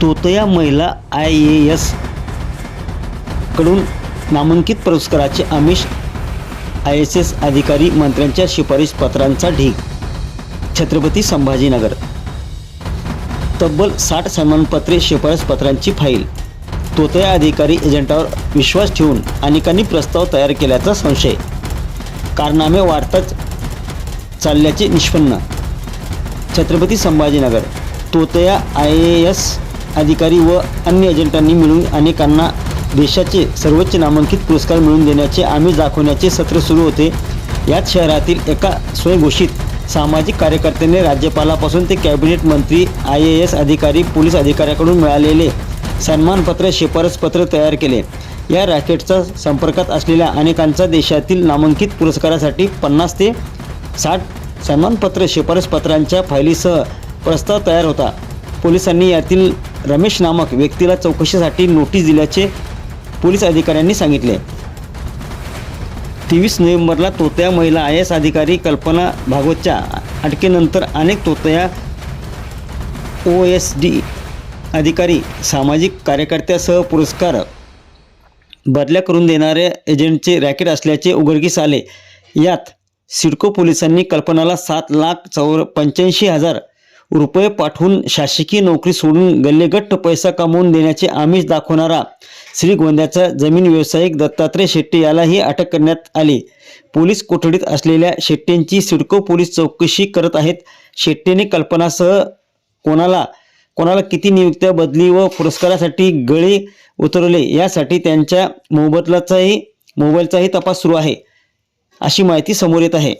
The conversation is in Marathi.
तोतया महिला आय ए एसकडून नामांकित पुरस्काराचे आमिष आय एस एस अधिकारी मंत्र्यांच्या शिफारस पत्रांचा ढीग. छत्रपती संभाजीनगर. तब्बल साठ सन्मानपत्रे शिफारस पत्रांची फाईल. तोतया अधिकारी एजंटावर विश्वास ठेवून अनेकांनी प्रस्ताव तयार केल्याचा संशय. कारनामे वाढताच चालल्याचे निष्पन्न. छत्रपती संभाजीनगर. तोतया आय ए एस अधिकारी व अन्य एजंटांनी मिळून अनेकांना देशाचे सर्वोच्च नामांकित पुरस्कार मिळवून देण्याचे आम्ही दाखवण्याचे सत्र सुरू होते. याच शहरातील एका स्वयंघोषित सामाजिक कार्यकर्त्याने राज्यपालापासून ते कॅबिनेट मंत्री आय ए एस अधिकारी पोलीस अधिकाऱ्याकडून मिळालेले सन्मानपत्र शिफारसपत्र तयार केले. या रॅकेटचा संपर्कात असलेल्या अनेकांचा देशातील नामांकित पुरस्कारासाठी पन्नास ते साठ सन्मानपत्र शिफारसपत्रांच्या फायलीसह प्रस्ताव तयार होता. पोलिसांनी यातील रमेश नामक व्यक्तीला चौकशीसाठी नोटीस दिल्याचे पोलीस अधिकाऱ्यांनी सांगितले. तेवीस नोव्हेंबरला तोतया महिला आय एस अधिकारी कल्पना भागवतच्या अटकेनंतर अनेक तोतया ओ एस डी अधिकारी सामाजिक कार्यकर्त्यासह पुरस्कार बदल्या करून देणाऱ्या एजंटचे रॅकेट असल्याचे उघडकीस आले. यात सिडको पोलिसांनी कल्पनाला सात लाख चौर पंच्याऐंशी हजार रुपये पाठवून शासकीय नोकरी सोडून गल्लेगट्ट पैसा कमवून देण्याचे आमिष दाखवणारा श्रीगोंद्याचा जमीन व्यावसायिक दत्तात्रय शेट्टे यालाही अटक करण्यात आली. पोलीस कोठडीत असलेल्या शेट्टेंची सिडको पोलीस चौकशी करत आहेत. शेट्टेने कल्पनासह कोणाला कोणाला किती नियुक्त्या बदली व पुरस्कारासाठी गळे उतरवले यासाठी त्यांच्या मोबदलाचाही मोबाईलचाही तपास सुरू आहे अशी माहिती समोर येत आहे.